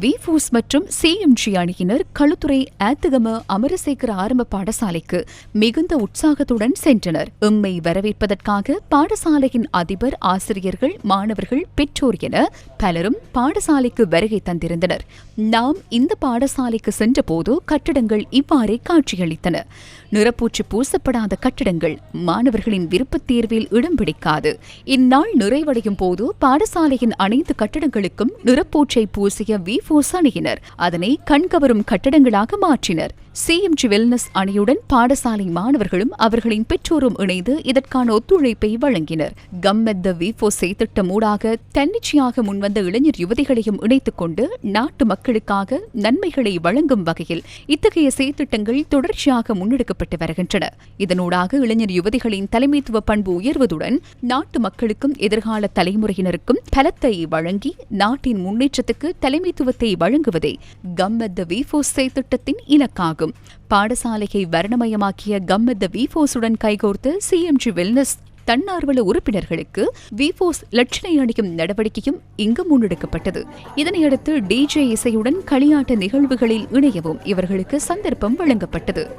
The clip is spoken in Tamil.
விஃபோஸ் மற்றும் சிஎம்ஜி அணியினர் களுத்துறை ஆத்துகம அமரசேகர ஆரம்ப பாடசாலைக்கு மிகுந்த உற்சாகத்துடன் சென்றனர். எம்மை வரவேற்பதற்காக பாடசாலையின் அதிபர் ஆசிரியர்கள் மாணவர்கள் பெற்றோர் என பலரும் பாடசாலைக்கு வருகை தந்திருந்தனர். நாம் இந்த பாடசாலைக்கு சென்றபோது கட்டிடங்கள் இவ்வாறே காட்சியளித்தன. நிறப்பூச்சு பூசப்படாத கட்டிடங்கள் மாணவர்களின் விருப்பத் தேர்வில் இடம் பிடிக்காது. இந்நாள் நிறைவடையும் போது பாடசாலையின் அனைத்து கட்டடங்களுக்கும் நிறப்பூச்சை பூசிய வி ஃபோர்ஸ் அணியினர் அதனை கண்கவரும் கட்டடங்களாக மாற்றினர். சிஎம்ஜி வெல்னஸ் அணியுடன் பாடசாலை மாணவர்களும் அவர்களின் பெற்றோரும் இணைந்து இதற்கான ஒத்துழைப்பை வழங்கினர். கம்மெத் த விஃபோசே திட்டம் ஊடாக தன்னிச்சையாக முன்வந்த இளைஞர் யுவதிகளையும் இணைத்துக் கொண்டு நாட்டு மக்களுக்காக நன்மைகளை வழங்கும் வகையில் இத்தகைய செய்திட்டங்கள் தொடர்ச்சியாக முன்னெடுக்கப்பட்டு வருகின்றன. இதனூடாக இளைஞர் யுவதிகளின் தலைமைத்துவ பண்பு உயர்வதுடன் நாட்டு மக்களுக்கும் எதிர்கால தலைமுறையினருக்கும் பலத்தை வழங்கி நாட்டின் முன்னேற்றத்துக்கு தலைமைத்துவ முக்கியத்துவத்தை வழங்குவதே கம்மத் த வி திட்டத்தின் இலக்காகும். பாடசாலையை வர்ணமயமாக்கிய கம்மத் த விஃபோஸுடன் கைகோர்த்த சிஎம்ஜி வெல்னஸ் தன்னார்வல உறுப்பினர்களுக்கு விபோஸ் லட்சணை அணியும் நடவடிக்கையும் இங்கு முன்னெடுக்கப்பட்டது. இதனையடுத்து டிஜே இசையுடன் களியாட்ட நிகழ்வுகளில் இணையவும் இவர்களுக்கு சந்தர்ப்பம் வழங்கப்பட்டது.